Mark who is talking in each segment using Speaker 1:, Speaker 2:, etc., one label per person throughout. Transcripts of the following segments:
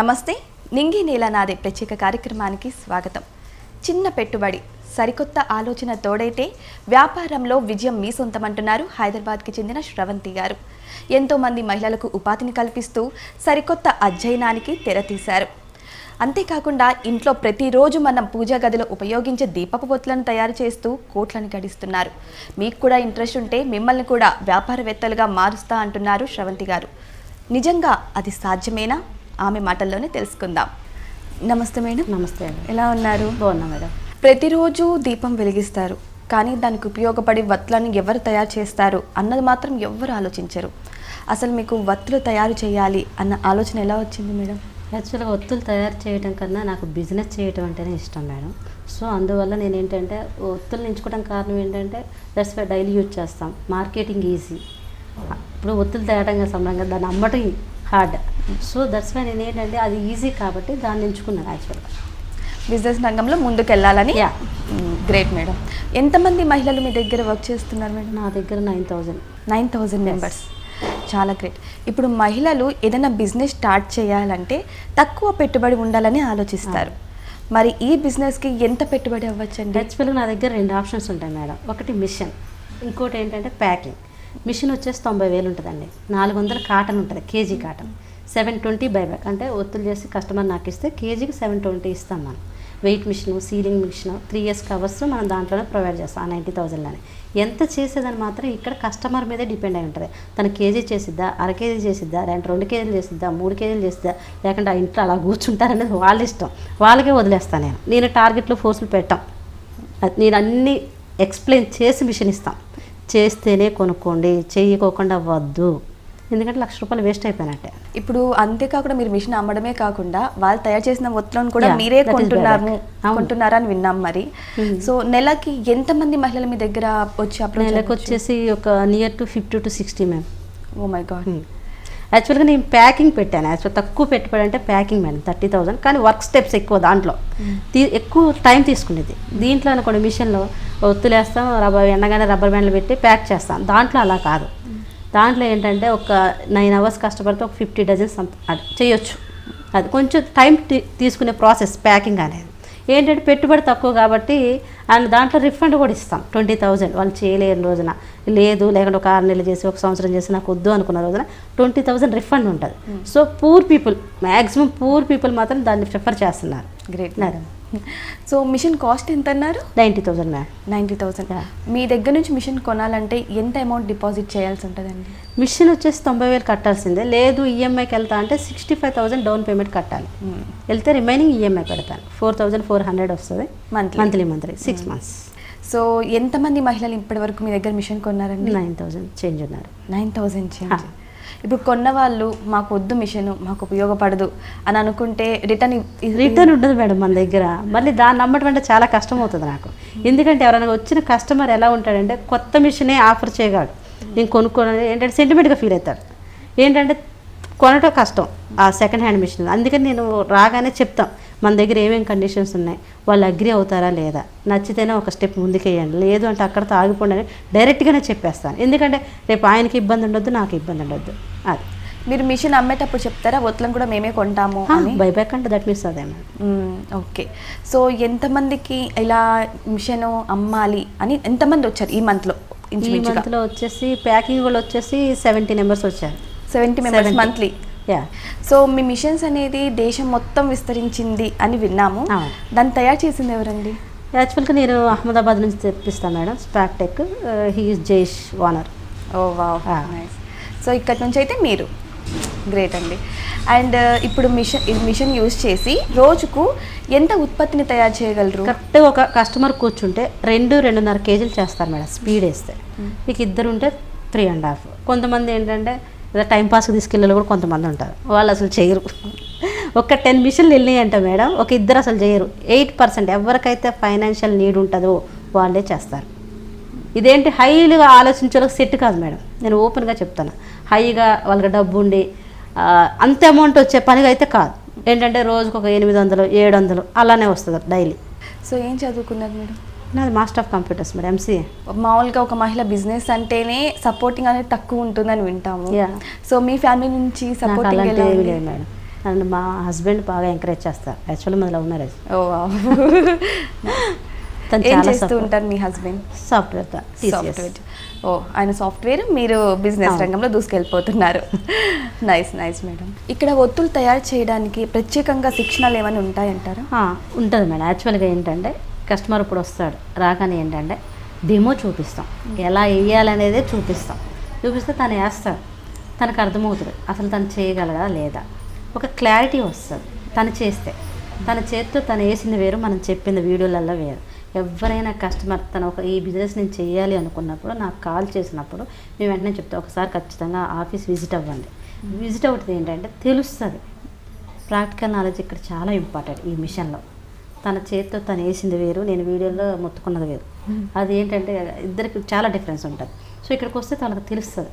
Speaker 1: నమస్తే నింగి నేల నాదే ప్రత్యేక కార్యక్రమానికి స్వాగతం. చిన్న పెట్టుబడి సరికొత్త ఆలోచన తోడైతే వ్యాపారంలో విజయం మీ సొంతమంటున్నారు హైదరాబాద్కి చెందిన శ్రవంతి గారు. ఎంతోమంది మహిళలకు ఉపాధిని కల్పిస్తూ సరికొత్త అధ్యయనానికి తెరతీశారు అంతేకాకుండా ఇంట్లో ప్రతిరోజు మనం పూజా గదిలో ఉపయోగించే దీపపు బొత్తులను తయారు చేస్తూ కోట్లను గడిస్తున్నారు. మీకు కూడా ఇంట్రెస్ట్ ఉంటే మిమ్మల్ని కూడా వ్యాపారవేత్తలుగా మారుస్తా అంటున్నారు శ్రవంతి గారు. నిజంగా అది సాధ్యమేనా? ఆమె మాటల్లోనే తెలుసుకుందాం. నమస్తే మేడం.
Speaker 2: నమస్తే అండి.
Speaker 1: ఎలా ఉన్నారు?
Speaker 2: బాగున్నా మేడం.
Speaker 1: ప్రతిరోజు దీపం వెలిగిస్తారు. కానీ దానికి ఉపయోగపడి వత్తులను ఎవరు తయారు చేస్తారు అన్నది మాత్రం ఎవరు ఆలోచించరు. అసలు మీకు వత్తులు తయారు చేయాలి అన్న ఆలోచన ఎలా వచ్చింది మేడం?
Speaker 2: యాక్చువల్గా ఒత్తులు తయారు చేయడం కన్నా నాకు బిజినెస్ చేయడం అంటేనే ఇష్టం మేడం. సో అందువల్ల నేను ఏంటంటే ఒత్తులు ఎంచుకోవడం కారణం ఏంటంటే దట్స్ వై డైలీ యూజ్ చేస్తాం. Marketing easy. ఇప్పుడు ఒత్తులు తేయడం సంబంధంగా దాన్ని అమ్మటం హార్డ్ సో దట్స్ వై నేను ఏంటంటే అది ఈజీ కాబట్టి దాన్ని ఎంచుకున్నాను యాక్చువల్గా
Speaker 1: బిజినెస్ రంగంలో ముందుకెళ్ళాలని?
Speaker 2: Yeah.
Speaker 1: గ్రేట్ మేడం ఎంతమంది మహిళలు మీ దగ్గర వర్క్ చేస్తున్నారు మేడం
Speaker 2: నా దగ్గర nine thousand
Speaker 1: nine thousand members చాలా గ్రేట్ ఇప్పుడు మహిళలు ఏదైనా బిజినెస్ స్టార్ట్ చేయాలంటే తక్కువ పెట్టుబడి ఉండాలని ఆలోచిస్తారు. మరి ఈ బిజినెస్కి ఎంత పెట్టుబడి అవ్వచ్చండి?
Speaker 2: యాక్చువల్గా నా దగ్గర రెండు ఆప్షన్స్ ఉంటాయి మేడం ఒకటి మిషన్ ఇంకోటి ఏంటంటే ప్యాకింగ్ మిషన్ వచ్చేసి తొంభై వేలు ఉంటుందండి. నాలుగు వందల కాటన్ ఉంటుంది KG cotton. Seven twenty buyback అంటే ఒత్తులు చేసి కస్టమర్ నాకు ఇస్తే కేజీకి సెవెన్ ట్వంటీ ఇస్తాం మనం. Weight machine sealing machine three years covers మనం దాంట్లోనే ప్రొవైడ్ చేస్తాం ఆ నైంటీ థౌజండ్లోనే. ఎంత చేసేదని మాత్రం ఇక్కడ కస్టమర్ మీదే డిపెండ్ అయి ఉంటుంది. తన కేజీ చేసిద్దా అర కేజీ చేసిద్దా లేదంటే రెండు కేజీలు చేసిద్దా మూడు కేజీలు చేసిద్దా లేకుంటే ఆ ఇంట్లో అలా కూర్చుంటారనేది వాళ్ళ ఇష్టం. వాళ్ళకే వదిలేస్తాను నేను. నేను టార్గెట్లో ఫోర్సులు పెట్టాం. అది నేను అన్ని ఎక్స్ప్లెయిన్ చేసి మిషన్ ఇస్తాం. చేస్తేనే కొనుక్కోండి చేయకోకుండా వద్దు. ఎందుకంటే లక్ష రూపాయలు వేస్ట్ అయిపోయినట్టే.
Speaker 1: ఇప్పుడు అంతేకాకుండా మీరు మిషన్ అమ్మడమే కాకుండా వాళ్ళు తయారు చేసిన ఒత్తులను కూడా మీరే కొంటున్నారు. కొంటున్నారని విన్నాం మరి.
Speaker 2: Hmm.
Speaker 1: సో నెలకి ఎంతమంది మహిళలు మీ దగ్గర వచ్చి అప్రోచ్
Speaker 2: నెలకు వచ్చేసి ఒక near to fifty to sixty ma'am
Speaker 1: oh my god
Speaker 2: యాక్చువల్గా నేను ప్యాకింగ్ పెట్టాను. యాక్చువల్ తక్కువ పెట్టుబడి అంటే ప్యాకింగ్ మేడం థర్టీ థౌసండ్. కానీ వర్క్ స్టెప్స్ ఎక్కువ దాంట్లో. తీ ఎక్కువ టైం తీసుకునేది. దీంట్లో అనుకోండి మిషన్లో ఒత్తులేస్తాం రబ్బర్ ఎండగానే రబ్బర్ బ్యాండ్లు పెట్టి ప్యాక్ చేస్తాం. దాంట్లో అలా కాదు. దాంట్లో ఏంటంటే ఒక నైన్ అవర్స్ కష్టపడితే ఒక ఫిఫ్టీ డజన్స్ అది చేయొచ్చు. అది కొంచెం టైం తీసుకునే ప్రాసెస్ ప్యాకింగ్ అనేది. ఏంటంటే పెట్టుబడి తక్కువ కాబట్టి అండ్ దాంట్లో రిఫండ్ కూడా ఇస్తాం. Twenty thousand. వాళ్ళు చేయలేని రోజున. లేదు లేకుంటే ఒక ఆరు నెలలు చేసి ఒక సంవత్సరం చేసి నాకు వద్దు అనుకున్న రోజున ట్వంటీ థౌజండ్ రిఫండ్ ఉంటుంది. So poor people maximum poor people మాత్రం దాన్ని ప్రిఫర్ చేస్తున్నారు.
Speaker 1: Great madam so machine cost ఎంత అన్నారు
Speaker 2: ninety thousand ma'am.
Speaker 1: Ninety thousand. మీ దగ్గర నుంచి మిషన్ కొనాలంటే ఎంత అమౌంట్ డిపాజిట్ చేయాల్సి ఉంటుందండి?
Speaker 2: మిషన్ వచ్చేసి తొంభై వేలు కట్టాల్సిందే. లేదు ఈఎంఐకి వెళ్తా అంటే sixty five thousand down payment కట్టాలి వెళ్తే రిమైనింగ్ ఈఎంఐ పెడతాను. ఫోర్ థౌజండ్ ఫోర్ హండ్రెడ్ వస్తుంది.
Speaker 1: Monthly
Speaker 2: monthly monthly six months
Speaker 1: so ఎంతమంది మహిళలు ఇప్పటి వరకు మీ దగ్గర మిషన్ కొన్నారండి?
Speaker 2: నైన్ థౌజండ్ చేంజ్ ఉన్నారు.
Speaker 1: Nine thousand change. ఇప్పుడు కొన్న వాళ్ళు మాకు వద్దు మిషన్ మాకు ఉపయోగపడదు అని అనుకుంటే రిటర్న్
Speaker 2: రిటర్న్ ఉండదు మేడం మన దగ్గర. మళ్ళీ దాన్ని నమ్మటం అంటే చాలా కష్టం అవుతుంది నాకు. ఎందుకంటే ఎవరైనా వచ్చిన కస్టమర్ ఎలా ఉంటాడంటే కొత్త మిషనే ఆఫర్ చేయగాడు. నేను కొనుక్కోని ఏంటంటే సెంటిమెంట్గా ఫీల్ అవుతాడు. ఏంటంటే కొనటం కష్టం ఆ సెకండ్ హ్యాండ్ మిషన్ అందుకని నేను రాగానే చెప్తాం. మన దగ్గర ఏమేమి కండిషన్స్ ఉన్నాయి? వాళ్ళు అగ్రి అవుతారా లేదా? నచ్చితేనే ఒక స్టెప్ ముందుకేయండి లేదు అంటే అక్కడతో ఆగిపోండి అని డైరెక్ట్గానే చెప్పేస్తాను. ఎందుకంటే రేపు ఆయనకి ఇబ్బంది ఉండొద్దు నాకు ఇబ్బంది ఉండొద్దు. అది.
Speaker 1: మీరు మిషన్ అమ్మేటప్పుడు చెప్తారా? ఒత్తులను కూడా మేమే కొంటాము అని?
Speaker 2: బైబ్యాక్ అంటే దట్ మీన్స్ అదే
Speaker 1: ఓకే. సో ఎంతమందికి ఇలా మిషన్ అమ్మాలి అని ఎంతమంది వచ్చారు ఈ మంత్లో?
Speaker 2: ఈ మంత్లో వచ్చేసి ప్యాకింగ్ వాళ్ళు వచ్చేసి సెవెంటీ నెంబర్స్ వచ్చారు.
Speaker 1: Seventy members
Speaker 2: 70.
Speaker 1: Monthly
Speaker 2: yeah
Speaker 1: so మీ మిషన్స్ అనేది దేశం మొత్తం విస్తరించింది అని విన్నాము. దాన్ని తయారు చేసింది ఎవరండి?
Speaker 2: యాక్చువల్గా నేను అహ్మదాబాద్ నుంచి తెప్పిస్తాను మేడం. స్పాక్టెక్ హీఈస్ జైష్ ఓనర్
Speaker 1: ఓ వావ్ సో ఇక్కడ నుంచి అయితే మీరు. గ్రేట్ అండి. అండ్ ఇప్పుడు మిషన్ ఈ మిషన్ యూజ్ చేసి రోజుకు ఎంత ఉత్పత్తిని తయారు చేయగలరు?
Speaker 2: కరెక్ట్ ఒక కస్టమర్ కూర్చుంటే రెండు రెండున్నర కేజీలు చేస్తారు మేడం. స్పీడ్ వేస్తే. మీకు ఇద్దరు ఉంటే త్రీ అండ్ హాఫ్ కొంతమంది ఏంటంటే లేదా టైం పాస్కి తీసుకెళ్ళాలి కూడా కొంతమంది ఉంటారు. వాళ్ళు అసలు చేయరు. ఒక టెన్ మిషన్లు వెళ్ళినాయంట మేడం. ఒక ఇద్దరు అసలు చేయరు. ఎయిట్ పర్సెంట్ ఎవరికైతే ఫైనాన్షియల్ నీడ్ ఉంటుందో వాళ్ళే చేస్తారు. ఇదేంటి హైగా ఆలోచించే సెట్ కాదు మేడం. నేను ఓపెన్గా చెప్తాను. హైగా వాళ్ళకి డబ్బు ఉండి అంత అమౌంట్ వచ్చే పనిగా అయితే కాదు. ఏంటంటే రోజుకు ఒక ఎనిమిది వందలు ఏడు వందలు అలానే వస్తుంది డైలీ.
Speaker 1: సో ఏం చదువుకున్నారు మేడం?
Speaker 2: నాది master of computers madam MCA
Speaker 1: మామూలుగా ఒక మహిళ బిజినెస్ అంటేనే సపోర్టింగ్ అనేది తక్కువ ఉంటుందని వింటాము. సో మీ ఫ్యామిలీ నుంచి సపోర్టింగ్
Speaker 2: లేదు మేడం. అండ్ మా హస్బెండ్ బాగా ఎంకరేజ్ చేస్తారు. యాక్చువల్లీ మన లవ్ మ్యారేజ్.
Speaker 1: ఓ ఏం చేస్తూ ఉంటారు మీ హస్బెండ్?
Speaker 2: సాఫ్ట్వేర్
Speaker 1: సాఫ్ట్వేర్ ఓ ఆయన సాఫ్ట్వేర్ మీరు బిజినెస్. రంగంలో దూసుకెళ్ళిపోతున్నారు. Nice nice madam. ఇక్కడ ఒత్తులు తయారు చేయడానికి ప్రత్యేకంగా శిక్షణలు ఏమైనా ఉంటాయంటారా?
Speaker 2: ఉంటుంది మేడం. యాక్చువల్గా ఏంటంటే కస్టమర్ ఇప్పుడు వస్తాడు. రాగానే ఏంటంటే డెమో చూపిస్తాం. ఎలా వేయాలనేదే చూపిస్తాం. చూపిస్తే తను వేస్తాడు. తనకు అర్థమవుతుంది. అసలు తను చేయగలగా లేదా? ఒక క్లారిటీ వస్తుంది తను చేస్తే. తన చేతితో తను వేసింది వేరు మనం చెప్పింది వీడియోలలో వేరు. ఎవరైనా కస్టమర్ తను ఒక ఈ బిజినెస్ నేను చేయాలి అనుకున్నప్పుడు నాకు కాల్ చేసినప్పుడు మేము వెంటనే చెప్తాం ఒకసారి ఖచ్చితంగా ఆఫీస్ విజిట్ అవ్వండి. విజిట్ అవుతుంది ఏంటంటే తెలుస్తుంది. ప్రాక్టికల్ నాలెడ్జ్ ఇక్కడ చాలా ఇంపార్టెంట్ ఈ మిషన్లో. తన చేతితో తను వేసింది వేరు నేను వీడియోలో మొత్తుకున్నది వేరు. అది ఏంటంటే ఇద్దరికి చాలా డిఫరెన్స్ ఉంటుంది. సో ఇక్కడికి వస్తే తనకు తెలుస్తుంది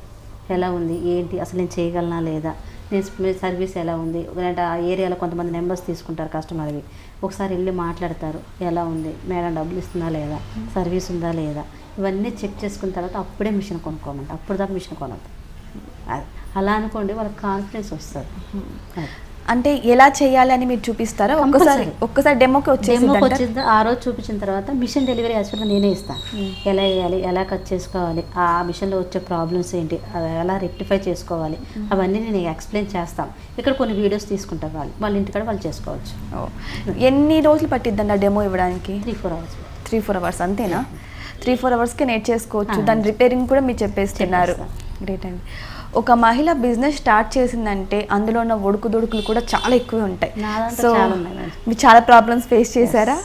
Speaker 2: ఎలా ఉంది ఏంటి అసలు నేను చేయగలనా లేదా? నేను సర్వీస్ ఎలా ఉంది? లేదంటే ఆ ఏరియాలో కొంతమంది నెంబర్స్ తీసుకుంటారు కస్టమర్వి ఒకసారి వెళ్ళి మాట్లాడతారు ఎలా ఉంది? మేడం డబ్బులు ఇస్తుందా లేదా? సర్వీస్ ఉందా లేదా? ఇవన్నీ చెక్ చేసుకున్న తర్వాత అప్పుడే మిషన్ కొనుక్కోమంట. అప్పుడు దాకా మిషన్ కొనద్దు. అది. అలా అనుకోండి వాళ్ళకి కాన్ఫిడెన్స్ వస్తుంది. అది.
Speaker 1: అంటే ఎలా చేయాలి అని మీరు చూపిస్తారా? ఒక్కసారి. ఒక్కసారి డెమోకి
Speaker 2: డెమోకి
Speaker 1: వచ్చేసి
Speaker 2: వచ్చింది ఆ రోజు చూపించిన తర్వాత మిషన్ డెలివరీ యాక్చువల్గా నేనే ఇస్తాను. ఎలా వేయాలి ఎలా కట్ చేసుకోవాలి ఆ మిషన్లో వచ్చే ప్రాబ్లమ్స్ ఏంటి అవి ఎలా రెక్టిఫై చేసుకోవాలి అవన్నీ నేను ఎక్స్ప్లెయిన్ చేస్తాను. ఇక్కడ కొన్ని వీడియోస్ తీసుకుంటారు వాళ్ళు వాళ్ళ ఇంటికాడ వాళ్ళు చేసుకోవచ్చు.
Speaker 1: ఎన్ని రోజులు పట్టిద్దండి ఆ డెమో ఇవ్వడానికి?
Speaker 2: Three four hours
Speaker 1: three four hours అంతేనా? త్రీ ఫోర్ అవర్స్కి నేర్చేసుకోవచ్చు.
Speaker 2: ఆ.
Speaker 1: దాని రిపేరింగ్ కూడా మీరు చెప్పేస్తున్నారు. గ్రేట్ అండి. ఒక మహిళ బిజినెస్ స్టార్ట్ చేసిందంటే అందులో ఉన్న ఒడుకుదొడుకులు కూడా చాలా ఎక్కువ ఉంటాయి. సో
Speaker 2: చాలా ఉన్నాయి మేడం.
Speaker 1: మీరు చాలా ప్రాబ్లమ్స్ ఫేస్ చేశారా?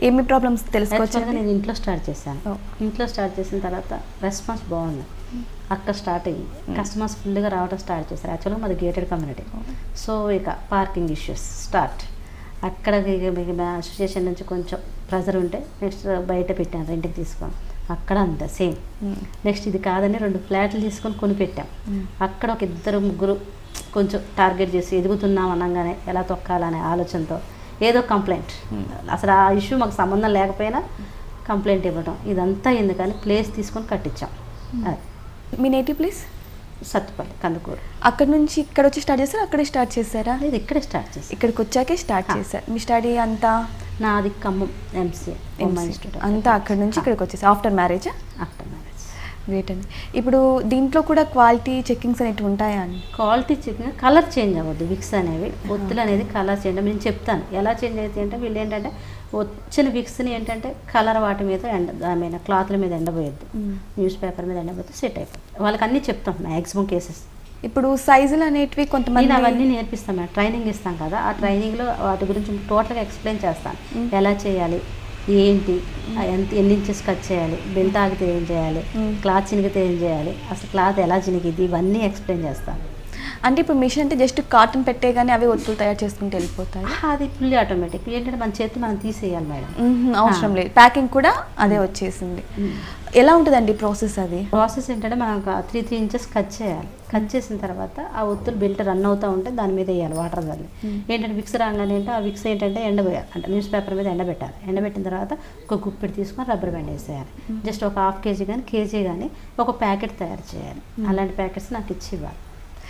Speaker 1: ఏమి ప్రాబ్లమ్స్ తెలుసుకోవచ్చు
Speaker 2: నేను ఇంట్లో స్టార్ట్ చేశాను.
Speaker 1: ఓ.
Speaker 2: ఇంట్లో స్టార్ట్ చేసిన తర్వాత రెస్పాన్స్ బాగుంది. అక్కడ స్టార్ట్ అయ్యి కస్టమర్స్ ఫుల్గా రావడం స్టార్ట్ చేశారు. యాక్చువల్గా మాది గేటెడ్ కమ్యూనిటీ సో ఇక పార్కింగ్ ఇష్యూస్ స్టార్ట్ అక్కడ అసోసియేషన్ నుంచి కొంచెం ప్రెజర్ ఉంటే నెక్స్ట్ బయట పెట్టాను రెంట్కి తీసుకొని. అక్కడ అంతే సేమ్. నెక్స్ట్ ఇది కాదని రెండు ఫ్లాట్లు తీసుకొని కొని పెట్టాం అక్కడ ఒక ఇద్దరు ముగ్గురు కొంచెం టార్గెట్ చేసి ఎదుగుతున్నాం అనగానే ఎలా తొక్కాలనే ఆలోచనతో ఏదో కంప్లైంట్. అసలు ఆ ఇష్యూ మాకు సంబంధం లేకపోయినా కంప్లైంట్ ఇవ్వడం ఇదంతా ఎందుకని ప్లేస్ తీసుకొని కట్టించాం.
Speaker 1: మీ నేటివ్ ప్లేస్?
Speaker 2: సత్తుపల్లి కందుకూరు.
Speaker 1: అక్కడ నుంచి ఇక్కడ వచ్చి స్టార్ట్ చేస్తారా? అక్కడే స్టార్ట్ చేశారా
Speaker 2: ఇది ఇక్కడే స్టార్ట్ చేసి
Speaker 1: ఇక్కడికి వచ్చాకే స్టార్ట్. చేశారు. మీ స్టడీ అంతా
Speaker 2: నాది ఖమ్మం ఎంసీఏ
Speaker 1: అంతా అక్కడ నుంచి ఇక్కడికి వచ్చేసి? After marriage
Speaker 2: after marriage
Speaker 1: great అండి. ఇప్పుడు దీంట్లో కూడా క్వాలిటీ చెక్కింగ్స్ అనేవి ఉంటాయా అండి?
Speaker 2: క్వాలిటీ చెక్ కలర్ చేంజ్ అవ్వద్దు విక్స్ అనేవి. ఒత్తులు అనేది కలర్ చేంజ్ నేను చెప్తాను ఎలా చేంజ్ అవుతాయి అంటే వీళ్ళు ఏంటంటే వచ్చిన విక్స్ని ఏంటంటే కలర్ వాటి మీద ఎండ దాని మీద క్లాత్ల మీద ఎండబోయొద్దు. న్యూస్ పేపర్ మీద ఎండబోతే సెట్ అయిపోతుంది వాళ్ళకి అన్నీ చెప్తాం మ్యాక్సిమం కేసెస్
Speaker 1: ఇప్పుడు సైజులు అనేటివి కొంతమంది
Speaker 2: నేను అవన్నీ నేర్పిస్తాం మేడం. ట్రైనింగ్ ఇస్తాం కదా. ఆ ట్రైనింగ్లో వాటి గురించి టోటల్గా ఎక్స్ప్లెయిన్ చేస్తాను. ఎలా చేయాలి? ఏంటి? ఎంత ఎన్ని ఇంచెస్ కట్ చేయాలి? బెల్ట్ ఆగితే ఏం చేయాలి. క్లాత్ చినిగితే ఏం చేయాలి? అసలు క్లాత్ ఎలా చినిగిద్ది? ఇవన్నీ ఎక్స్ప్లెయిన్ చేస్తాను.
Speaker 1: అంటే ఇప్పుడు మిషన్ అంటే జస్ట్ కాటన్ పెట్టేగానే అవి ఒత్తులు తయారు చేసుకుంటూ వెళ్ళిపోతాయి.
Speaker 2: అది ఫుల్లీ ఆటోమేటిక్. ఏంటంటే మన చేతి మనం తీసేయాలి మేడం.
Speaker 1: అవసరం లేదు. ప్యాకింగ్ కూడా అదే వచ్చేసింది. ఎలా ఉంటుందండి ప్రాసెస్ అది?
Speaker 2: ప్రాసెస్ ఏంటంటే మనం త్రీ త్రీ ఇంచెస్ కట్ చేయాలి. కట్ చేసిన తర్వాత ఆ ఒత్తులు బెల్ట్ రన్ అవుతూ ఉంటే దాని మీద వేయాలి వాటర్ చల్లి ఏంటంటే విక్స్ రాగానే అంటే ఆ విక్స్ ఏంటంటే ఎండబోయాలి అంటే న్యూస్ పేపర్ మీద ఎండబెట్టాలి ఎండబెట్టిన తర్వాత ఒక గుప్పెడు తీసుకొని రబ్బర్ బ్యాండ్ వేసేయాలి. జస్ట్ ఒక హాఫ్ కేజీ కానీ కేజీ కానీ ఒక ప్యాకెట్ తయారు చేయాలి. అలాంటి ప్యాకెట్స్ నాకు ఇచ్చి ఇవ్వాలి.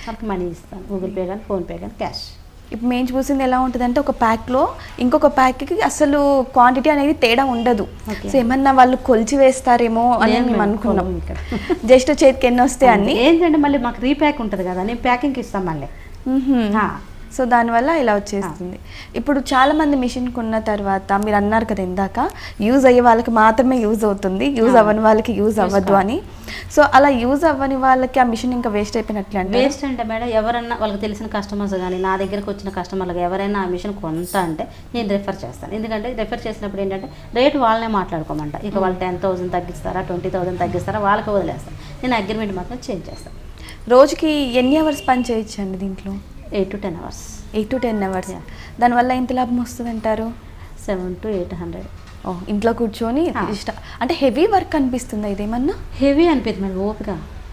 Speaker 2: వాళ్ళకి మనీ ఇస్తాను గూగుల్ పే కానీ ఫోన్పే కానీ క్యాష్
Speaker 1: ఇప్పుడు మేము చూసింది ఎలా ఉంటుందంటే ఒక ప్యాక్లో ఇంకొక ప్యాక్కి అసలు క్వాంటిటీ అనేది తేడా ఉండదు. సో ఏమన్నా వాళ్ళు కొలిచి వేస్తారేమో అని మేము అనుకున్నాం
Speaker 2: ఇక్కడ.
Speaker 1: జస్ట్ చేతికి ఎన్ని వస్తాయి అన్ని
Speaker 2: ఏంటంటే మళ్ళీ మాకు రీప్యాక్ ఉంటుంది కదా నేను ప్యాకింగ్కి ఇస్తాం మళ్ళీ.
Speaker 1: సో దానివల్ల ఇలా వచ్చేస్తుంది. ఇప్పుడు చాలా మంది మిషన్ కొన్న తర్వాత మీరు అన్నారు కదా ఇందాక యూజ్ అయ్యే వాళ్ళకి మాత్రమే యూజ్ అవుతుంది యూజ్. అవ్వని వాళ్ళకి యూజ్
Speaker 2: కాదు.
Speaker 1: అని. సో అలా యూజ్ అవ్వని వాళ్ళకి ఆ మిషన్ ఇంకా వేస్ట్ అయిపోయినట్లు అంటే
Speaker 2: వేస్ట్ అంటే మేడం ఎవరన్నా వాళ్ళకి తెలిసిన కస్టమర్స్ కానీ నా దగ్గరకు వచ్చిన కస్టమర్లకు ఎవరైనా ఆ మిషన్ కొంత అంటే నేను రెఫర్ చేస్తాను. ఎందుకంటే రెఫర్ చేసినప్పుడు ఏంటంటే రేటు వాళ్ళనే మాట్లాడుకోమంట. ఇక వాళ్ళు టెన్ థౌసండ్ తగ్గిస్తారా ట్వంటీ థౌసండ్ తగ్గిస్తారా వాళ్ళకి వదిలేస్తాను. నేను అగ్రిమెంట్ మాత్రం చేంజ్ చేస్తాను.
Speaker 1: రోజుకి ఎన్ని అవర్స్ పని చేయొచ్చు అండి దీంట్లో?
Speaker 2: Eight to ten hours
Speaker 1: eight to ten hours. దానివల్ల ఎంత లాభం వస్తుంది అంటారు?
Speaker 2: సెవెన్ టు ఎయిట్ హండ్రెడ్
Speaker 1: ఓ ఇంట్లో కూర్చొని. ఇష్ట అంటే హెవీ వర్క్ అనిపిస్తుందా ఇదేమన్నా?
Speaker 2: హెవీ అనిపిస్తుంది మేడం ఓపిక.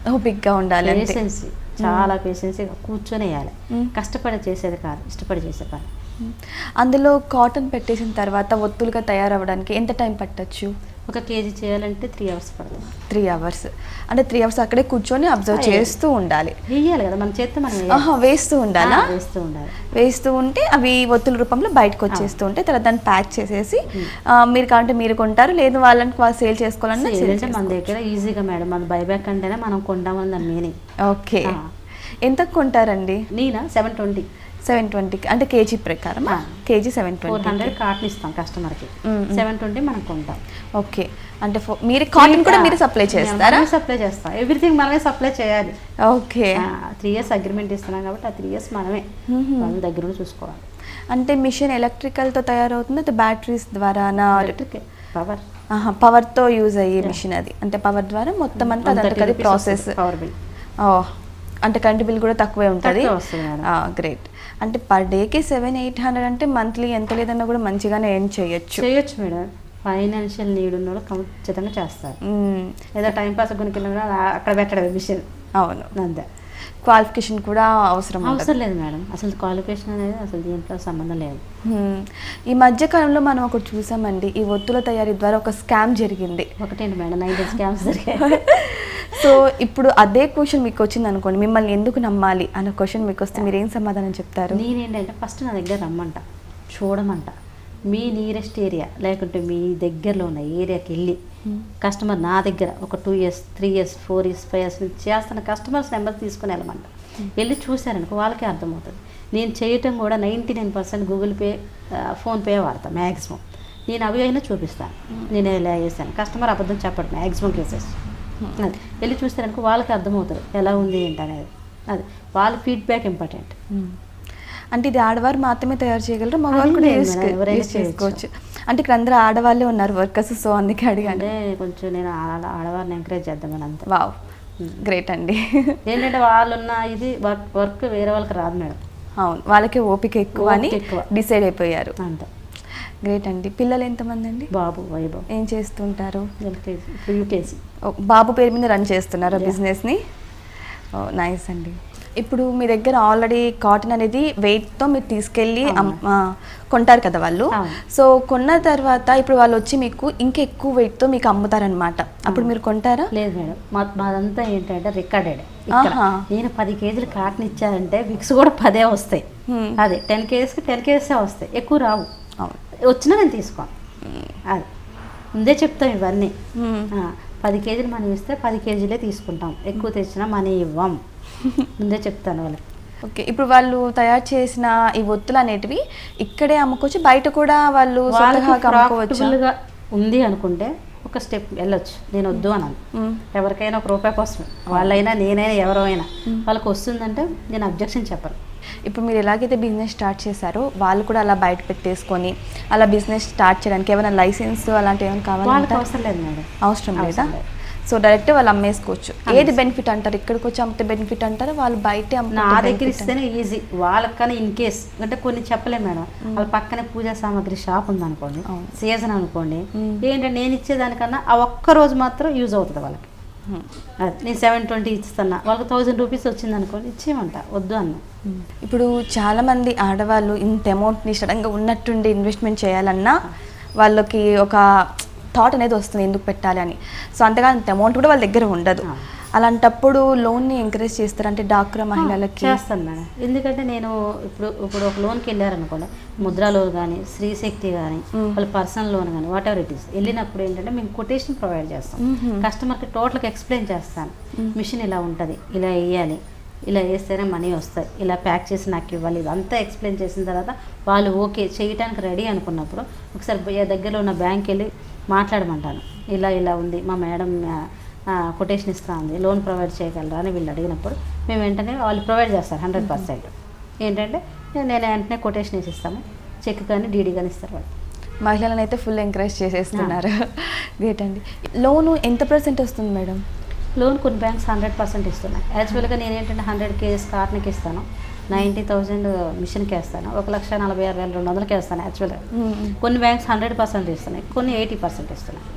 Speaker 1: ఓ బిగ్గా ఉండాలి
Speaker 2: పేషెన్సీ చాలా పేషెన్సీ కూర్చొని వేయాలి. కష్టపడి చేసేది కాదు ఇష్టపడి చేసే పని
Speaker 1: అందులో కాటన్ పెట్టేసిన తర్వాత ఒత్తులుగా తయారవ్వడానికి ఎంత టైం పట్టచ్చు?
Speaker 2: ఒక కేజీ చేయాలంటే త్రీ అవర్స్ పడుతుంది.
Speaker 1: త్రీ అవర్స్ అంటే త్రీ అవర్స్ అక్కడే కూర్చొని అబ్జర్వ్ చేస్తూ ఉండాలి.
Speaker 2: వేయాలి కదా మన చేత్తో మనం
Speaker 1: వేస్తూ ఉండాలా?
Speaker 2: వేస్తూ ఉండాలి.
Speaker 1: వేస్తూ ఉంటే అవి ఒత్తుల రూపంలో బయటకు వచ్చేస్తూ ఉంటే తర్వాత దాన్ని ప్యాక్ చేసేసి మీరు కావాలంటే మీరు కొంటారు లేదు వాళ్ళని వాళ్ళు సేల్ చేసుకోవాలన్నా
Speaker 2: సో
Speaker 1: సేల్
Speaker 2: మన దగ్గర ఈజీగా మేడం మన బైబ్యాక్ అంటేనే మనం కొంటామని దాని మీనింగ్
Speaker 1: ఓకే. ఎంత కొంటారండి?
Speaker 2: నేనా? సెవెన్ ట్వంటీ
Speaker 1: సెవెన్ ట్వంటీకి అంటే కేజీ ప్రకారం. KG seven twenty
Speaker 2: hundred cotton ఇస్తాం కస్టమర్కి. సెవెన్ ట్వంటీ మనం కొంటాం.
Speaker 1: ఓకే. అంటే మీరు కాటన్ కూడా మీరు సప్లై చేస్తారా?
Speaker 2: సప్లై చేస్తాం. ఎవ్రీథింగ్ మనమే సప్లై చేయాలి.
Speaker 1: ఓకే.
Speaker 2: త్రీ ఇయర్స్ అగ్రిమెంట్ ఇస్తున్నాం కాబట్టి ఆ త్రీ ఇయర్స్ మనమే. వాళ్ళ దగ్గర చూసుకోవాలి.
Speaker 1: అంటే మిషన్ ఎలక్ట్రికల్తో తయారవుతుంది? అది బ్యాటరీస్ ద్వారానా?
Speaker 2: ఎలక్ట్రిక్ పవర్
Speaker 1: పవర్తో యూజ్ అయ్యే మిషన్ అది. అంటే పవర్ ద్వారా మొత్తం అంతా అదంతా అది ప్రాసెస్
Speaker 2: పవర్ బిల్
Speaker 1: అంటే కరెంట్ బిల్ కూడా తక్కువే ఉంటుంది. గ్రేట్ అంటే పర్ డేకి సెవెన్ ఎయిట్ హండ్రెడ్ అంటే మంత్లీ ఎంత లేదన్నా కూడా మంచిగానే ఎర్న్ చేయొచ్చు.
Speaker 2: చేయొచ్చు మేడం. ఫైనాన్షియల్ నీడ్ ఉన్న వాళ్ళు ఖచ్చితంగా చేస్తారు. ఏదో టైం పాస్ కొనుక్కున్నా కూడా అక్కడ పెట్టడం మిషన్
Speaker 1: అవును.
Speaker 2: అంతే.
Speaker 1: క్వాలిఫికేషన్ కూడా అవసరం
Speaker 2: అవసరం లేదు మేడం. అసలు క్వాలిఫికేషన్ అనేది అసలు దీంట్లో సంబంధం లేదు.
Speaker 1: ఈ మధ్య కాలంలో మనం ఒకటి చూసామండి. ఈ ఒత్తుల తయారీ ద్వారా ఒక స్కామ్ జరిగింది.
Speaker 2: ఒకటేంటి మేడం? నైన్ స్కామ్స్ జరిగాయి.
Speaker 1: సో ఇప్పుడు అదే క్వశ్చన్ మీకు వచ్చింది అనుకోండి మిమ్మల్ని ఎందుకు నమ్మాలి అన్న క్వశ్చన్ మీకు వస్తే మీరు ఏం సమాధానం చెప్తారు?
Speaker 2: నేనేంటంటే ఫస్ట్ నా దగ్గర రమ్మంట చూడమంట. మీ నియరెస్ట్ ఏరియా లేకుంటే మీ దగ్గరలో ఉన్న ఏరియాకి వెళ్ళి కస్టమర్ నా దగ్గర ఒక two years three years four years five years నుంచి చేస్తున్న కస్టమర్స్ నెంబర్ తీసుకుని వెళ్ళమంట. వెళ్ళి చూశారనుకో వాళ్ళకే అర్థమవుతుంది. నేను చేయటం కూడా ninety nine percent Google Pay PhonePe వాడతాను మ్యాక్సిమం నేను అవి అయినా చూపిస్తాను. నేను ఇలా చేశాను. కస్టమర్ అబద్ధం చెప్పడు మ్యాక్సిమం కేసెస్ అది. వెళ్ళి చూస్తారనుకో వాళ్ళకి అర్థమవుతుంది ఎలా ఉంది ఏంటి అనేది అది. వాళ్ళ ఫీడ్బ్యాక్ ఇంపార్టెంట్.
Speaker 1: అంటే ఇది ఆడవారు మాత్రమే తయారు చేయగలరు? మగవాళ్ళు కూడా
Speaker 2: ఎవరైనా
Speaker 1: చేసుకోవచ్చు. అంటే ఇక్కడ అందరూ ఆడవాళ్ళే ఉన్నారు వర్కర్స్ సో అందుకే అడిగాను.
Speaker 2: అంటే కొంచెం నేను ఆడ ఆడవారిని ఎంకరేజ్ చేద్దామని అంతే.
Speaker 1: వావ్ గ్రేట్ అండి.
Speaker 2: ఏంటంటే వాళ్ళు ఉన్న ఇది వర్క్ వర్క్ వేరే వాళ్ళకి రాదు మేడం.
Speaker 1: అవును. వాళ్ళకే ఓపిక ఎక్కువ అని. డిసైడ్ అయిపోయారు.
Speaker 2: అంతే.
Speaker 1: గ్రేట్ అండి. పిల్లలు ఎంతమంది అండి
Speaker 2: బాబు వైభవ్.
Speaker 1: ఏం చేస్తుంటారు?
Speaker 2: యూకేజీ
Speaker 1: బాబు పేరు మీద రన్ చేస్తున్నారు బిజినెస్ని? నైస్ అండి. ఇప్పుడు మీ దగ్గర ఆల్రెడీ కాటన్ అనేది వెయిట్తో మీరు తీసుకెళ్ళి కొంటారు కదా వాళ్ళు. సో కొన్న తర్వాత ఇప్పుడు వాళ్ళు వచ్చి మీకు ఇంకా ఎక్కువ వెయిట్తో మీకు అమ్ముతారనమాట అప్పుడు మీరు కొంటారా?
Speaker 2: లేదు మేడం. మాదంతా ఏంటంటే రికార్డెడ్. నేను పది కేజీలు కాటన్ ఇచ్చానంటే విక్స్ కూడా పదే వస్తాయి. అదే టెన్ కేజీస్కి టెన్ కేజీసే వస్తాయి. ఎక్కువ రావు. వచ్చినా నేను తీసుకోను అది. ముందే చెప్తాం ఇవన్నీ. పది కేజీలు మనం ఇస్తే పది కేజీలే తీసుకుంటాం. ఎక్కువ తెచ్చినా మనీ ఇవ్వం. ముందే చెప్తాను వాళ్ళకి.
Speaker 1: ఓకే ఇప్పుడు వాళ్ళు తయారు చేసిన ఈ ఒత్తులు అనేటివి ఇక్కడే అమ్ముకోవచ్చు బయట కూడా వాళ్ళు అమ్ముకోవచ్చు?
Speaker 2: ఉంది అనుకుంటే ఒక స్టెప్ వెళ్ళొచ్చు. నేను వద్దు అన్నాను. ఎవరికైనా ఒక రూపాయి కోసం వాళ్ళైనా నేనైనా ఎవరైనా వాళ్ళకి వస్తుందంటే నేను అబ్జెక్షన్ చెప్పను.
Speaker 1: ఇప్పుడు మీరు ఎలాగైతే బిజినెస్ స్టార్ట్ చేశారో వాళ్ళు కూడా అలా బయట పెట్టేసుకొని అలా బిజినెస్ స్టార్ట్ చేయడానికి ఏమైనా లైసెన్స్ అలాంటివి ఏమైనా కావాలంటే
Speaker 2: అవసరం లేదు మేడం.
Speaker 1: అవసరం లేదా. సో డైరెక్ట్ వాళ్ళు అమ్మేసుకోవచ్చు. ఏది బెనిఫిట్ అంటారు? ఇక్కడికి వచ్చి అమ్మితే బెనిఫిట్ అంటారు? వాళ్ళు బయటే
Speaker 2: నా దగ్గర ఇస్తేనే ఈజీ వాళ్ళకన్నా ఇన్ కేస్ అంటే కొన్ని చెప్పలేము మేడం. వాళ్ళ పక్కనే పూజా సామాగ్రి షాప్ ఉందనుకోండి
Speaker 1: అవును.
Speaker 2: సీజన్ అనుకోండి. ఏంటంటే నేను ఇచ్చేదానికన్నా ఆ ఒక్క రోజు మాత్రం యూజ్ అవుతుంది వాళ్ళకి. నేను సెవెన్ ట్వంటీ ఇస్తున్నా. వాళ్ళకి థౌజండ్ రూపీస్ వచ్చింది అనుకోండి ఇచ్చేయమంట. వద్దు అన్న.
Speaker 1: ఇప్పుడు చాలా మంది ఆడవాళ్ళు ఇంత అమౌంట్ని సడన్గా ఉన్నట్టుండి ఇన్వెస్ట్మెంట్ చేయాలన్నా వాళ్ళకి ఒక థాట్ అనేది వస్తుంది ఎందుకు పెట్టాలి? అని. సో అంతగా అంత అమౌంట్ కూడా వాళ్ళ దగ్గర ఉండదు. అలాంటప్పుడు లోన్ని ఎంకరేజ్ చేస్తారంటే డాక్రా మహిళలకి?
Speaker 2: చేస్తాను మేడం. ఎందుకంటే నేను ఇప్పుడు ఇప్పుడు ఒక లోన్కి వెళ్ళారనుకోండి ముద్రా లోన్ కానీ శ్రీశక్తి కానీ. వాళ్ళ పర్సనల్ లోన్ కానీ వాట్ ఎవర్ ఇట్ ఈస్ వెళ్ళినప్పుడు ఏంటంటే మేము కొటేషన్ ప్రొవైడ్ చేస్తాం. కస్టమర్కి టోటల్గా ఎక్స్ప్లెయిన్ చేస్తాను. మిషన్ ఇలా ఉంటుంది ఇలా వేయాలి. ఇలా వేస్తేనే మనీ వస్తాయి. ఇలా ప్యాక్ చేసి నాకు ఇవ్వాలి. ఇదంతా ఎక్స్ప్లెయిన్ చేసిన తర్వాత వాళ్ళు ఓకే చేయడానికి రెడీ అనుకున్నప్పుడు ఒకసారి దగ్గరలో ఉన్న బ్యాంక్ వెళ్ళి మాట్లాడమంటాను. ఇలా ఇలా ఉంది. మా మేడం కొటేషన్ ఇస్తా ఉంది. లోన్ ప్రొవైడ్ చేయగలరా అని వీళ్ళు అడిగినప్పుడు మేము వెంటనే వాళ్ళు ప్రొవైడ్ చేస్తారు హండ్రెడ్ పర్సెంట్ ఏంటంటే నేను వెంటనే కొటేషన్ ఇస్తాము చెక్ కానీ డీడీ కానీ ఇస్తారు వాళ్ళు.
Speaker 1: మహిళలను అయితే ఫుల్ ఎంకరేజ్ చేసేస్తున్నారు. గ్రేట్ అండి లోను ఎంత పర్సెంట్ వస్తుంది మేడం?
Speaker 2: లోన్ కొన్ని బ్యాంక్స్ హండ్రెడ్ పర్సెంట్ ఇస్తున్నాయి. యాక్చువల్గా నేను ఏంటంటే హండ్రెడ్ కేజీస్ కార్ట్కి ఇస్తాను. నైంటీ థౌజండ్ మిషన్కి వేస్తాను ఒక లక్ష నలభై ఆరు వేల రెండు వందలకి వేస్తాను యాక్చువల్గా. కొన్ని బ్యాంక్స్ హండ్రెడ్ పర్సెంట్ ఇస్తున్నాయి. కొన్ని ఎయిటీ పర్సెంట్ ఇస్తున్నాయి.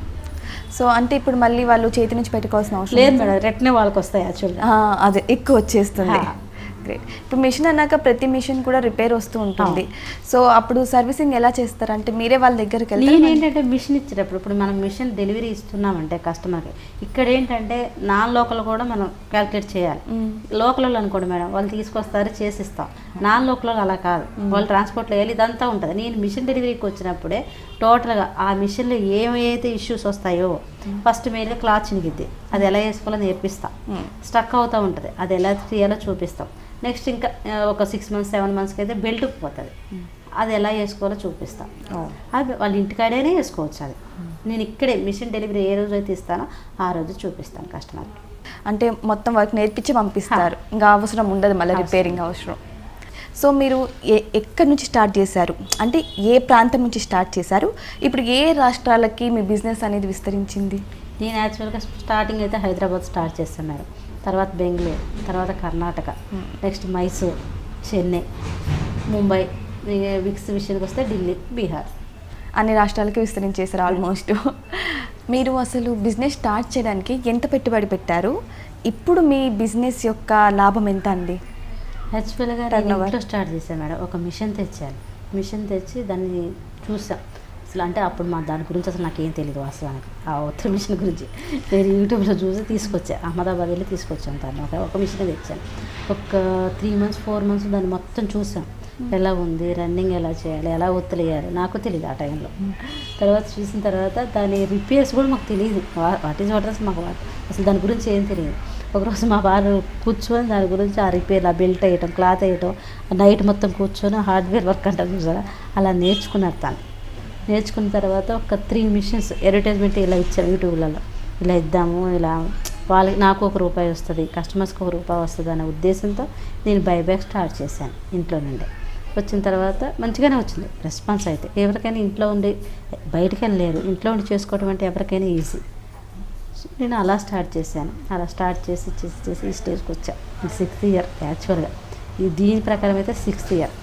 Speaker 1: సో అంటే ఇప్పుడు మళ్ళీ వాళ్ళు చేతి నుంచి పెట్టుకోవాల్సిన అవసరం
Speaker 2: లేదు మేడం రిటర్న్ వాళ్ళకి వస్తాయి యాక్చువల్గా
Speaker 1: అదే ఎక్కువ వచ్చేస్తుంది. గ్రేట్ ఇప్పుడు మిషన్ అన్నాక ప్రతి మిషన్ కూడా రిపేర్ వస్తూ ఉంటుంది. సో అప్పుడు సర్వీసింగ్ ఎలా చేస్తారు? అంటే మీరే వాళ్ళ దగ్గరికి
Speaker 2: నేను
Speaker 1: వెళ్తారు
Speaker 2: ఏంటంటే మిషన్ ఇచ్చేటప్పుడు ఇప్పుడు మనం మిషన్ డెలివరీ ఇస్తున్నామంటే కస్టమర్కి ఇక్కడ ఏంటంటే నాన్ లోకల్ కూడా మనం క్యాలిక్యులేట్ చేయాలి. లోకల్ వాళ్ళు అనుకోండి మేడం వాళ్ళు తీసుకొస్తారు చేసిస్తాం. నాన్ లోకల్ వాళ్ళు అలా కాదు. వాళ్ళు ట్రాన్స్పోర్ట్లో వెళ్ళి ఇదంతా ఉంటుంది. నేను మిషన్ డెలివరీకి వచ్చినప్పుడే టోటల్గా ఆ మిషన్లో ఏమైతే ఇష్యూస్ వస్తాయో ఫస్ట్ మీరు క్లాత్ చినిగిద్ది. అది ఎలా వేసుకోవాలో నేర్పిస్తాం స్టక్ అవుతూ ఉంటుంది. అది ఎలా తీయాలో చూపిస్తాం. నెక్స్ట్ ఇంకా ఒక సిక్స్ మంత్స్ సెవెన్ మంత్స్కి అయితే బెల్ట్ పోతుంది. అది ఎలా వేసుకోవాలో చూపిస్తాం. అది వాళ్ళ ఇంటికాడేనే వేసుకోవచ్చు అది. నేను ఇక్కడే మిషన్ డెలివరీ ఏ రోజు అయితే ఇస్తానో ఆ రోజు చూపిస్తాను కస్టమర్కి.
Speaker 1: అంటే మొత్తం వర్క్ నేర్పించి పంపిస్తారు. ఇంకా అవసరం ఉండదు మళ్ళీ రిపేరింగ్ అవసరం. సో మీరు ఎక్కడి నుంచి స్టార్ట్ చేశారు? అంటే ఏ ప్రాంతం నుంచి స్టార్ట్ చేశారు? ఇప్పుడు ఏ రాష్ట్రాలకి మీ బిజినెస్ అనేది విస్తరించింది?
Speaker 2: నేను యాక్చువల్గా స్టార్టింగ్ అయితే హైదరాబాద్ స్టార్ట్ చేస్తాను మేడం తర్వాత బెంగళూరు తర్వాత కర్ణాటక నెక్స్ట్ మైసూర్ చెన్నై ముంబై విక్స్ విషయానికి వస్తే ఢిల్లీ బీహార్.
Speaker 1: అన్ని రాష్ట్రాలకి విస్తరించేశారు ఆల్మోస్ట్. మీరు అసలు బిజినెస్ స్టార్ట్ చేయడానికి ఎంత పెట్టుబడి పెట్టారు? ఇప్పుడు మీ బిజినెస్ యొక్క లాభం ఎంత అండి?
Speaker 2: యాక్చువల్గా నేను
Speaker 1: Turnover.
Speaker 2: ఇంట్లో స్టార్ట్ చేశాను మేడం. ఒక మిషన్ తెచ్చాను. మిషన్ తెచ్చి దాన్ని చూసాం. అసలు అంటే అప్పుడు మా దాని గురించి అసలు నాకేం తెలియదు వాస్తవానికి ఆ ఒత్తిడి మిషన్ గురించి. నేను యూట్యూబ్లో చూసి తీసుకొచ్చాను అహ్మదాబాద్ వెళ్ళి తీసుకొచ్చాను దాన్ని. ఒక ఒక మిషన్ తెచ్చాను. ఒక త్రీ మంత్స్ ఫోర్ మంత్స్ దాన్ని మొత్తం చూసాం. ఎలా ఉంది? రన్నింగ్ ఎలా చేయాలి? ఎలా ఒత్తిలేయాలి నాకు తెలియదు ఆ టైంలో తర్వాత చూసిన తర్వాత దాని రిపేర్స్ కూడా మాకు తెలియదు వాట్ ఈజ్ వాట్ మాకు అసలు దాని గురించి ఏం తెలియదు ఒకరోజు మా వారు కూర్చొని దాని గురించి ఆ రిపేర్ ఆ బెల్ట్ వేయటం క్లాత్ వేయటం నైట్ మొత్తం కూర్చొని హార్డ్వేర్ వర్క్ అంటారు చూసారా? అలా నేర్చుకున్నారు తను. నేర్చుకున్న తర్వాత ఒక త్రీ మిషన్స్ అడ్వర్టైజ్మెంట్ ఇలా ఇచ్చారు యూట్యూబ్లలో. ఇలా ఇద్దాము ఇలా వాళ్ళకి నాకు ఒక రూపాయి వస్తుంది కస్టమర్స్కి ఒక రూపాయి వస్తుంది అనే ఉద్దేశంతో నేను బైబ్యాక్ స్టార్ట్ చేశాను ఇంట్లో నుండి. వచ్చిన తర్వాత మంచిగానే వచ్చింది. రెస్పాన్స్ అయితే ఎవరికైనా ఇంట్లో ఉండి బయటకైనా లేరు. ఇంట్లో ఉండి చేసుకోవడం అంటే ఎవరికైనా ఈజీ నేను అలా స్టార్ట్ చేశాను. అలా స్టార్ట్ చేసి చేసి చేసి ఈ స్టేజ్కి వచ్చా. సిక్స్త్ ఇయర్ యాక్చువల్గా. ఈ దీని ప్రకారం అయితే సిక్స్త్ ఇయర్.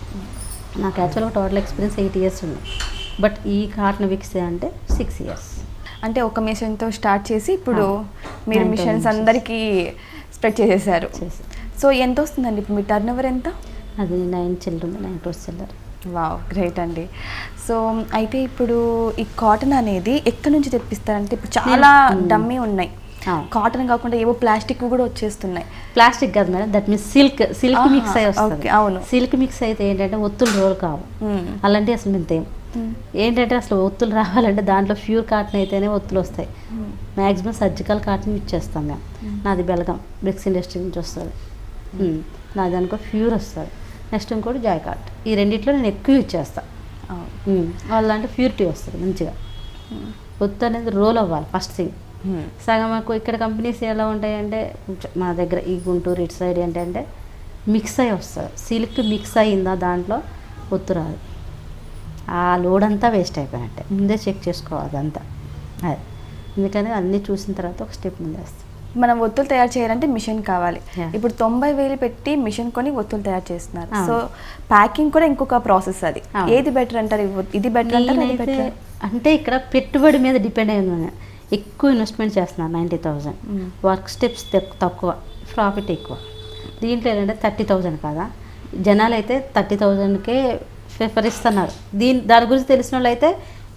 Speaker 2: నాకు యాక్చువల్గా టోటల్ ఎక్స్పీరియన్స్ ఎయిట్ ఇయర్స్ ఉంది. బట్ ఈ కాటన్ విక్స్ అంటే సిక్స్ ఇయర్స్.
Speaker 1: అంటే ఒక మిషన్తో స్టార్ట్ చేసి ఇప్పుడు మీరు మిషన్స్. అందరికీ స్ప్రెడ్ చేసేసారు.
Speaker 2: చేసి
Speaker 1: సో ఎంత వస్తుందండి ఇప్పుడు మీ టర్న్ ఓవర్ ఎంత?
Speaker 2: అది నైన్ చిల్డ్రన్ నైన్ క్రోస్ చిల్లర్.
Speaker 1: వావ్ గ్రేట్ అండి. సో అయితే ఇప్పుడు ఈ కాటన్ అనేది ఎక్కడి నుంచి తెప్పిస్తారంటే ఇప్పుడు చాలా డమ్మీ ఉన్నాయి. కాటన్ కాకుండా ఏవో ప్లాస్టిక్ కూడా వచ్చేస్తున్నాయి.
Speaker 2: ప్లాస్టిక్ కాదు madam that means silk silk mix అయి వస్తుంది.
Speaker 1: అవును.
Speaker 2: సిల్క్ మిక్స్ అయితే ఏంటంటే ఒత్తులు రోల్ కావు.
Speaker 1: మ్మ్.
Speaker 2: అలాంటివి అసలు మేము తేం
Speaker 1: మ్మ్.
Speaker 2: ఏంటంటే అసలు ఒత్తులు రావాలంటే దాంట్లో ప్యూర్ కాటన్ అయితేనే ఒత్తులు వస్తాయి. మ్యాక్సిమం సర్జికల్ కాటన్ యూజ్ చేస్తాం మేము. నాది బెలగం బ్రిక్స్ ఇండస్ట్రీ నుంచి వస్తుంది. నాది అనుకో ప్యూర్ వస్తుంది. నెక్స్ట్ ఇంకోటి జాయ్ కాట్ ఈ రెండిట్లో నేను ఎక్కువ యూజ్ చేస్తాను. వాళ్ళ అంటే ప్యూరిటీ వస్తుంది మంచిగా. ఒత్తు అనేది రోల్ అవ్వాలి ఫస్ట్ థింగ్. సగం మాకు ఇక్కడ కంపెనీస్ ఎలా ఉంటాయంటే కొంచెం మా దగ్గర ఈ గుంటూరు ఇటు సైడ్ ఏంటంటే మిక్స్ అయి వస్తుంది. సిల్క్ మిక్స్ అయిందా దాంట్లో ఒత్తు రాదు. ఆ లోడ్ అంతా వేస్ట్ అయిపోయినట్టే. ముందే చెక్ చేసుకోవాలి అదంతా. అది. అందుకని అన్నీ చూసిన తర్వాత ఒక స్టెప్ ముందు వేస్తాం
Speaker 1: మనం ఒత్తులు తయారు చేయాలంటే మిషన్ కావాలి. ఇప్పుడు తొంభై వేలు పెట్టి మిషన్ కొని ఒత్తులు తయారు చేస్తున్నారు. సో ప్యాకింగ్ కూడా ఇంకొక ప్రాసెస్ అది. ఏది బెటర్ అంటారు? ఇది బెటర్ అంటారు
Speaker 2: అంటే ఇక్కడ పెట్టుబడి మీద డిపెండ్ అయి ఉన్నాను ఎక్కువ ఇన్వెస్ట్మెంట్ చేస్తున్నాను నైంటీ థౌజండ్. వర్క్ స్టెప్స్ తక్కువ ప్రాఫిట్ ఎక్కువ. దీంట్లో ఏంటంటే థర్టీ థౌజండ్ కదా. జనాలు అయితే థర్టీ థౌజండ్కే ప్రిఫర్ ఇస్తున్నారు. దీని దాని గురించి తెలిసిన వాళ్ళు అయితే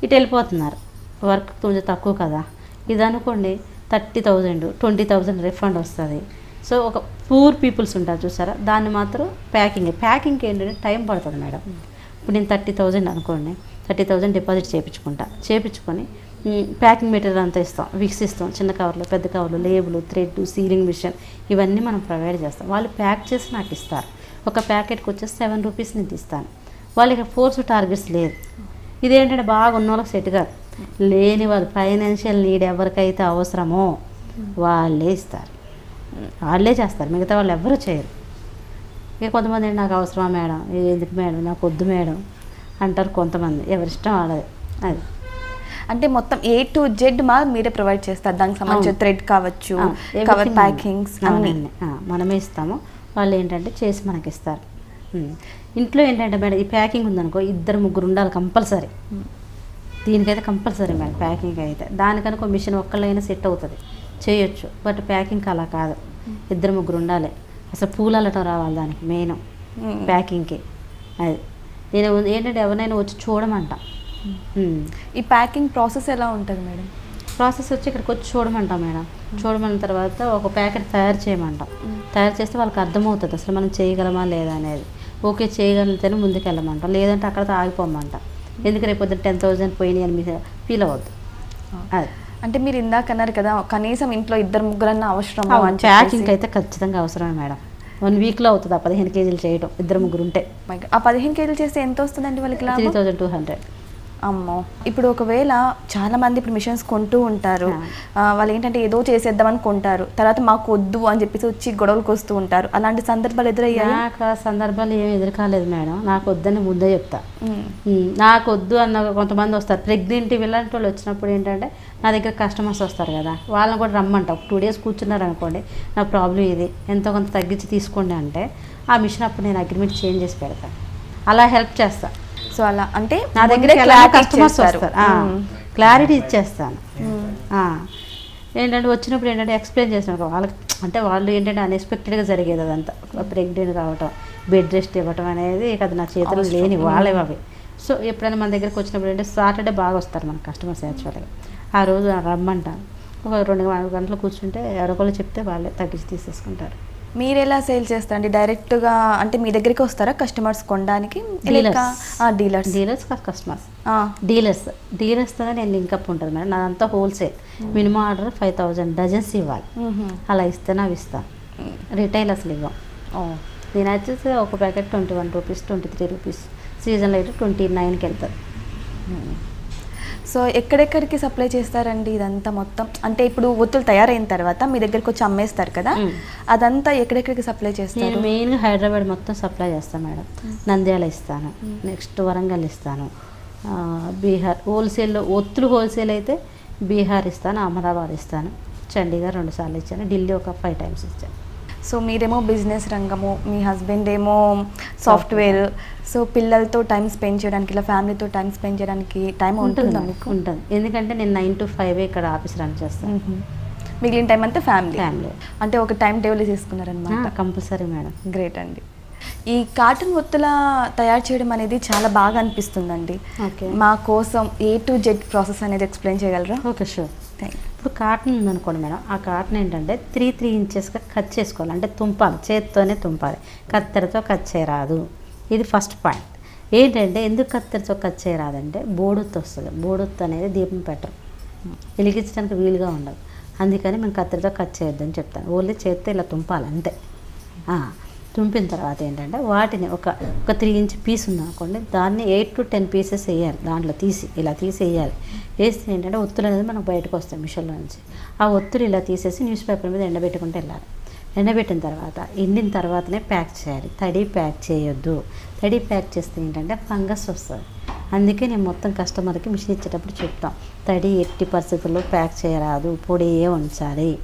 Speaker 2: ఇటు వెళ్ళిపోతున్నారు. వర్క్ కొంచెం తక్కువ కదా. ఇది అనుకోండి thirty thousand twenty thousand refund వస్తుంది. సో ఒక పూర్ పీపుల్స్ ఉంటారు చూసారా? దాన్ని మాత్రం ప్యాకింగ్ ప్యాకింగ్కి ఏంటంటే టైం పడుతుంది మేడం. ఇప్పుడు నేను థర్టీ థౌజండ్ అనుకోండి థర్టీ థౌజండ్ డిపాజిట్ చేయించుకుంటా చేయించుకొని ప్యాకింగ్ మెటీరియల్ అంతా ఇస్తాం విక్స్ ఇస్తాం. చిన్న కవర్లు పెద్ద కవర్లు లేబుల్ థ్రెడ్ సీలింగ్ మిషన్ ఇవన్నీ మనం ప్రొవైడ్ చేస్తాం. వాళ్ళు ప్యాక్ చేసి నాకు ఇస్తారు. ఒక ప్యాకెట్కి వచ్చేసి సెవెన్ రూపీస్ నేను ఇస్తాను. వాళ్ళకి ఫోర్స్ టార్గెట్స్ లేదు. ఇదేంటంటే బాగా ఉన్న వాళ్ళకి సెట్ కాదు. లేని వాళ్ళు ఫైనాన్షియల్ నీడ్ ఎవరికైతే అవసరమో వాళ్ళే ఇస్తారు. వాళ్ళే చేస్తారు. మిగతా వాళ్ళు ఎవరు చేయరు. ఇక కొంతమంది నాకు అవసరమా మేడం? ఇది ఎందుకు మేడం? నాకు వద్దు మేడం? అంటారు కొంతమంది. ఎవరిష్టం వాళ్ళది. అది.
Speaker 1: అంటే మొత్తం ఏ టు జెడ్ మా మీరే ప్రొవైడ్ చేస్తారు. దానికి సంబంధించిన. థ్రెడ్ కావచ్చు కవర్ ప్యాకింగ్స్. అన్ని.
Speaker 2: మనమే ఇస్తాము. వాళ్ళు ఏంటంటే చేసి మనకి ఇస్తారు. ఇంట్లో ఏంటంటే మేడం ఈ ప్యాకింగ్ ఉందనుకో ఇద్దరు ముగ్గురు ఉండాలి కంపల్సరీ. దీనికైతే కంపల్సరీ మేడం ప్యాకింగ్ అయితే. దానికనుక మిషన్ ఒక్కళ్ళైనా సెట్ అవుతుంది. చేయొచ్చు. బట్ ప్యాకింగ్ అలా కాదు. ఇద్దరు ముగ్గురు ఉండాలి. అసలు పూలు అల్లటం రావాలి దానికి మెయిన్. ప్యాకింగ్కి. అది. నేను ఏంటంటే ఎవరినైనా వచ్చి చూడమంట.
Speaker 1: ఈ ప్యాకింగ్ ప్రాసెస్ ఎలా ఉంటుంది మేడం?
Speaker 2: ప్రాసెస్ వచ్చి ఇక్కడికి వచ్చి చూడమంటాం మేడం. చూడమన్న తర్వాత ఒక ప్యాకెట్ తయారు చేయమంటాం. తయారు చేస్తే వాళ్ళకి అర్థమవుతుంది అసలు మనం చేయగలమా లేదా అనేది. ఓకే చేయగలిగితేనే ముందుకు వెళ్ళమంటాం లేదంటే అక్కడ ఆగిపోమంటాం. ఎందుకు రేపు పొద్దున్న టెన్ థౌజండ్ పోయినాయి అని మీరు ఫీల్ అవ్వద్దు. అది.
Speaker 1: అంటే మీరు ఇందాక అన్నారు కదా కనీసం ఇంట్లో ఇద్దరు ముగ్గురన్నా అవసరం
Speaker 2: ప్యాకింగ్ అయితే ఖచ్చితంగా అవసరమే మేడం. వన్ వీక్లో అవుతుంది ఆ పదిహేను కేజీలు చేయడం ఇద్దరు ముగ్గురు ఉంటే.
Speaker 1: చెప్పేసి. ఆ పదిహేను కేజీలు చేస్తే ఎంత వస్తుందండి వాళ్ళకి
Speaker 2: త్రీ థౌజండ్ టూ హండ్రెడ్
Speaker 1: అమ్మో. ఇప్పుడు ఒకవేళ చాలా మంది ఇప్పుడు మిషన్స్ కొంటూ ఉంటారు. వాళ్ళు ఏంటంటే ఏదో చేసేద్దామని కొంటారు. తర్వాత మాకు వద్దు అని చెప్పేసి వచ్చి గొడవలకు వస్తూ ఉంటారు. అలాంటి సందర్భాలు ఎదురయ్యాయి?
Speaker 2: నాకు ఆ సందర్భాలు ఏమి ఎదురు కాలేదు మేడం. నాకు వద్దని ముందే చెప్తా. నాకు వద్దు అన్న కొంతమంది వస్తారు. ప్రెగ్నెంట్ ఇలాంటి వాళ్ళు వచ్చినప్పుడు ఏంటంటే నా దగ్గర కస్టమర్స్ వస్తారు కదా. వాళ్ళని కూడా రమ్మంట. ఒక టూ డేస్ కూర్చున్నారు అనుకోండి నా ప్రాబ్లం ఇది. ఎంతో కొంత తగ్గించి తీసుకోండి అంటే ఆ మిషన్ అప్పుడు నేను అగ్రిమెంట్ చేంజ్ చేసి పెడతాను అలా హెల్ప్ చేస్తా.
Speaker 1: సో అలా అంటే
Speaker 2: నా
Speaker 1: clarity
Speaker 2: కస్టమర్స్. వస్తారు. క్లారిటీ ఇచ్చేస్తాను. ఏంటంటే వచ్చినప్పుడు ఏంటంటే ఎక్స్ప్లెయిన్ చేసినారు వాళ్ళకి అంటే వాళ్ళు ఏంటంటే అన్ఎక్స్పెక్టెడ్గా జరిగేది అదంతా. ప్రెగ్నెంట్ కావటం బెడ్ రెస్ట్ ఇవ్వటం అనేది అది నా చేతిలో లేని వాళ్ళే అవి. సో ఎప్పుడైనా మన దగ్గరికి వచ్చినప్పుడు ఏంటంటే సాటర్డే బాగా వస్తారు మన కస్టమర్స్ యాక్చువల్గా ఆ రోజు రమ్మంటాను ఒక రెండు నాలుగు గంటలు కూర్చుంటే ఎవరొకళ్ళు చెప్తే వాళ్ళే తగ్గించి తీసేసుకుంటారు.
Speaker 1: మీరు ఎలా సేల్ చేస్తారండి? డైరెక్ట్గా అంటే మీ దగ్గరికి వస్తారా కస్టమర్స్ కొనడానికి. డీలర్స్.
Speaker 2: డీలర్స్. కస్టమర్స్. డీలర్స్. డీలర్స్తో నేను లింకప్ ఉంటుంది madam. నాదంతా wholesale. Minimum order five thousand dozens ఇవ్వాలి. అలా ఇస్తే అవి ఇస్తాను రిటైల్ అసలు ఇవ్వం. నేను వచ్చేసి ఒక packet twenty one rupees twenty three rupees. సీజన్లో అయితే ట్వంటీ నైన్కి వెళ్తుంది
Speaker 1: సో ఎక్కడెక్కడికి సప్లై చేస్తారండి ఇదంతా మొత్తం? అంటే ఇప్పుడు ఒత్తులు తయారైన తర్వాత మీ దగ్గరికి వచ్చి అమ్మేస్తారు కదా. అదంతా ఎక్కడెక్కడికి సప్లై చేస్తారు?
Speaker 2: మెయిన్గా హైదరాబాద్ మొత్తం సప్లై చేస్తాను మేడం. నంద్యాల ఇస్తాను. నెక్స్ట్ వరంగల్ ఇస్తాను. బీహార్ హోల్సేల్లో ఒత్తులు హోల్సేల్ అయితే బీహార్ ఇస్తాను అహ్మదాబాద్ ఇస్తాను. చండీగఢ్ రెండు సార్లు ఇచ్చాను. ఢిల్లీ ఒక ఫైవ్ టైమ్స్ ఇచ్చాను.
Speaker 1: సో మీరేమో బిజినెస్ రంగము మీ హస్బెండ్ ఏమో సాఫ్ట్వేర్ సో పిల్లలతో టైం స్పెండ్ చేయడానికి ఇలా ఫ్యామిలీతో టైం స్పెండ్ చేయడానికి టైం
Speaker 2: ఉంటుంది
Speaker 1: మీకు?
Speaker 2: ఉంటుంది. ఎందుకంటే నేను నైన్ టు ఫైవ్ ఇక్కడ ఆఫీస్ రన్ చేస్తాను.
Speaker 1: మిగిలిన టైం అంతా ఫ్యామిలీ
Speaker 2: ఫ్యామిలీ
Speaker 1: అంటే ఒక టైం టేబుల్ తీసుకున్నారనమాట.
Speaker 2: కంపల్సరీ మేడం
Speaker 1: గ్రేట్ అండి. ఈ కాటన్ ఒత్తుల తయారు చేయడం అనేది చాలా బాగా అనిపిస్తుందండి. మా కోసం ఏ టు జెడ్ ప్రాసెస్ అనేది ఎక్స్ప్లెయిన్ చేయగలరా?
Speaker 2: ఓకే షూర్
Speaker 1: థ్యాంక్
Speaker 2: ఇప్పుడు కాటన్ ఉందనుకోండి మేడం ఆ కాటన్ ఏంటంటే త్రీ త్రీ ఇంచెస్గా కట్ చేసుకోవాలి. అంటే తుంపాలి చేత్తోనే తుంపాలి. కత్తెరతో కట్ చేయరాదు. ఇది ఫస్ట్ పాయింట్ ఏంటంటే ఎందుకు కత్తెరతో కట్ చేయరాదంటే బోడొత్తు వస్తుంది. బోడొత్తు అనేది దీపం పెట్టరు. వెలిగించడానికి వీలుగా ఉండదు. అందుకని మేము కత్తెరతో కట్ చేయొద్దని చెప్తాను. ఓన్లీ చేత్తో ఇలా తుంపాలి అంతే. తుంపిన తర్వాత ఏంటంటే వాటిని ఒక ఒక త్రీ ఇంచ్ పీస్ ఉందనుకోండి దాన్ని ఎయిట్ టు టెన్ పీసెస్ వేయాలి. దాంట్లో తీసి ఇలా తీసి వేయాలి. వేస్తే ఏంటంటే ఒత్తులు అనేది మనకు బయటకు వస్తాయి మిషన్లో నుంచి. ఆ ఒత్తులు ఇలా తీసేసి న్యూస్ పేపర్ మీద ఎండబెట్టుకుంటూ వెళ్ళాలి. ఎండబెట్టిన తర్వాత ఎండిన తర్వాతనే ప్యాక్ చేయాలి. తడి ప్యాక్ చేయొద్దు. తడి ప్యాక్ చేస్తే ఏంటంటే ఫంగస్ వస్తుంది. అందుకే నేను మొత్తం కస్టమర్కి మిషన్ ఇచ్చేటప్పుడు చెప్తాం. తడి ఎట్టి పరిస్థితుల్లో ప్యాక్ చేయరాదు. పొడియే ఉంచాలి.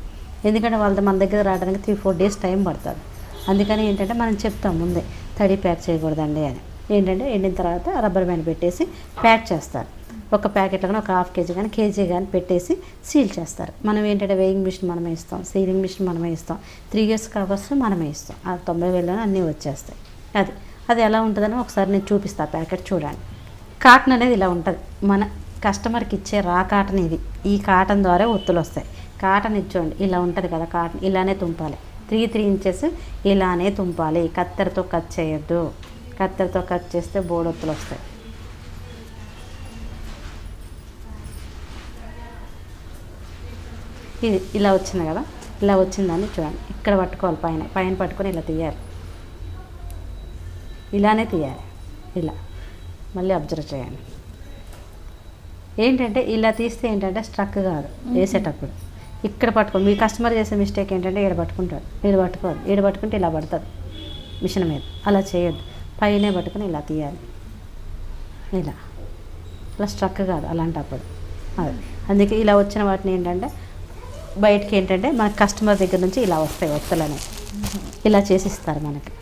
Speaker 2: ఎందుకంటే వాళ్ళతో మన దగ్గర రావడానికి త్రీ ఫోర్ డేస్ టైం పడుతుంది. అందుకని ఏంటంటే మనం చెప్తాం ముందే తడి ప్యాక్ చేయకూడదండి అని. ఏంటంటే ఎండిన తర్వాత రబ్బర్ బ్యాండ్ పెట్టేసి ప్యాక్ చేస్తారు. ఒక ప్యాకెట్లో కానీ ఒక హాఫ్ కేజీ కానీ కేజీ కానీ పెట్టేసి సీల్ చేస్తారు. మనం ఏంటంటే వేయింగ్ మిషన్ మనమే ఇస్తాం సీలింగ్ మిషన్ మనమే ఇస్తాం త్రీ ఇయర్స్ కవర్స్ మనమే ఇస్తాం. ఆ తొంభై వేలలో అన్నీ వచ్చేస్తాయి. అది అది ఎలా ఉంటుందని ఒకసారి నేను చూపిస్తాను ప్యాకెట్ చూడండి కాటన్ అనేది ఇలా ఉంటుంది. మన కస్టమర్కి ఇచ్చే రా కాటన్ ఇది. ఈ కాటన్ ద్వారా ఒత్తులు వస్తాయి కాటన్ ఇచ్చోండి ఇలా ఉంటుంది కదా కాటన్ ఇలానే తుంపాలి. త్రీ త్రీ ఇంచెస్ ఇలానే తుంపాలి. కత్తెరతో కట్ చేయొద్దు. కత్తెరతో కట్ చేస్తే బోడొత్తులు వస్తాయి. ఇది ఇలా వచ్చింది కదా? ఇలా వచ్చిందని చూడండి. ఇక్కడ పట్టుకోవాలి పైన. పైన పట్టుకొని ఇలా తీయాలి. ఇలానే తీయాలి. ఇలా. మళ్ళీ అబ్జర్వ్ చేయండి. ఏంటంటే ఇలా తీస్తే ఏంటంటే స్ట్రక్ కాదు. వేసేటప్పుడు. ఇక్కడ పట్టుకోండి మీ కస్టమర్ చేసే మిస్టేక్ ఏంటంటే ఈడ పట్టుకుంటాడు. ఈడ పట్టుకోదు ఈడ పట్టుకుంటే ఇలా పడుతుంది మిషన్ మీద. అలా చేయొద్దు. పైనే పట్టుకుని ఇలా తీయాలి. ఇలా. అలా స్ట్రక్ కాదు అలాంటప్పుడు. అది. అందుకే ఇలా వచ్చిన వాటిని ఏంటంటే బయటకి ఏంటంటే మన కస్టమర్ దగ్గర నుంచి ఇలా వస్తాయి ఒత్తులు అనేవి ఇలా చేసి ఇస్తారు మనకి.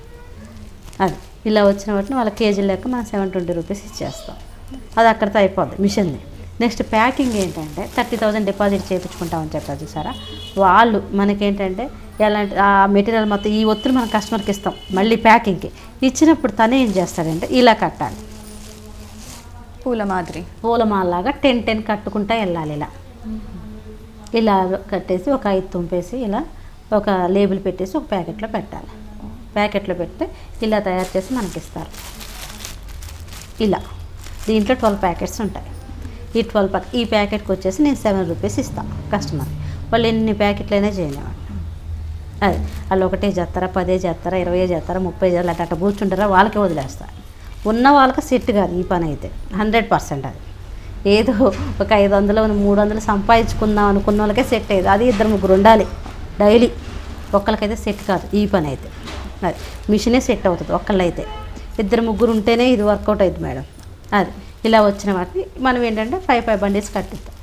Speaker 2: అది. ఇలా వచ్చిన వాటిని వాళ్ళ కేజీ లెక్క మనం సెవెన్ ట్వంటీ రూపీస్ ఇచ్చేస్తాం. అది అక్కడితో అయిపోద్ది మిషన్ది. నెక్స్ట్ ప్యాకింగ్ ఏంటంటే థర్టీ థౌజండ్ డిపాజిట్ చేయించుకుంటామని చెప్పారు చూసారా? వాళ్ళు మనకేంటంటే ఎలాంటి ఆ మెటీరియల్ మొత్తం ఈ ఒత్తులు మనం కస్టమర్కి ఇస్తాం మళ్ళీ ప్యాకింగ్కి. ఇచ్చినప్పుడు తనే ఏం చేస్తాడంటే ఇలా కట్టాలి.
Speaker 1: పూల మాదిరి.
Speaker 2: పూలమాలలాగా టెన్ టెన్ కట్టుకుంటా వెళ్ళాలి ఇలా. ఇలా కట్టేసి ఒక ఐదు తుంపేసి ఇలా ఒక లేబుల్ పెట్టేసి ఒక ప్యాకెట్లో పెట్టాలి. ప్యాకెట్లో పెడితే ఇలా తయారు చేసి మనకి ఇస్తారు ఇలా. దీంట్లో ట్వెల్వ్ ప్యాకెట్స్ ఉంటాయి. ఈ ట్వెల్వ్ ప్యాక్ ఈ ప్యాకెట్కి వచ్చేసి నేను సెవెన్ రూపీస్ ఇస్తాను కస్టమర్. వాళ్ళు ఎన్ని ప్యాకెట్లైనా చేయనివ్వండి. అదే వాళ్ళు ఒకటే చేస్తారా పదే చేస్తారా ఇరవై చేస్తారా ముప్పై చేస్తారా అట్లా అట్లా కూర్చుంటారా వాళ్ళకే వదిలేస్తారు ఉన్న వాళ్ళకి సెట్ కాదు ఈ పని అయితే హండ్రెడ్ పర్సెంట్ అది. ఏదో ఒక ఐదు వందలు మూడు వందలు సంపాదించుకుందాం అనుకున్న వాళ్ళకే సెట్ అయ్యేది. అది ఇద్దరు ముగ్గురు ఉండాలి. డైలీ ఒక్కరికైతే సెట్ కాదు ఈ పని అయితే. అది మిషనే సెట్ అవుతుంది ఒక్కళ్ళైతే. ఇద్దరు ముగ్గురు ఉంటేనే ఇది వర్కౌట్ అవుతుంది మేడం. అది ఇలా వచ్చిన వాటిని మనం ఏంటంటే ఫైవ్ ఫైవ్ బండిల్స్ కట్టిస్తాం.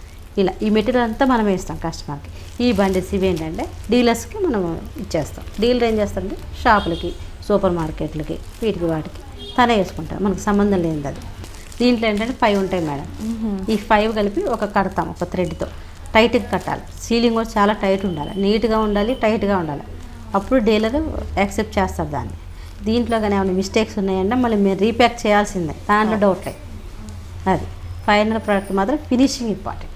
Speaker 2: ఇలా ఈ మెటీరియల్ అంతా మనం వేస్తాం కస్టమర్కి ఈ బండిల్స్ ఇవి ఏంటంటే డీలర్స్కి మనం ఇచ్చేస్తాం. డీలర్ ఏం చేస్తారంటే షాపులకి సూపర్ మార్కెట్లకి వీటికి వాటికి తనే వేసుకుంటారు. మనకు సంబంధం లేనిది అది. దీంట్లో ఏంటంటే ఫైవ్ ఉంటాయి మేడం. ఈ ఫైవ్ కలిపి ఒక కడతాం ఒక థ్రెడ్తో టైట్గా కట్టాలి. సీలింగ్ కూడా చాలా టైట్ ఉండాలి. నీట్గా ఉండాలి టైట్గా ఉండాలి. అప్పుడు డీలర్ యాక్సెప్ట్ చేస్తారు దాన్ని. దీంట్లో కానీ ఏమైనా మిస్టేక్స్ ఉన్నాయంటే మళ్ళీ మీరు రీప్యాక్ చేయాల్సిందే. దాంట్లో డౌట్లే అది. ఫైనల్ ప్రోడక్ట్ మాత్రం ఫినిషింగ్ ఇంపార్టెంట్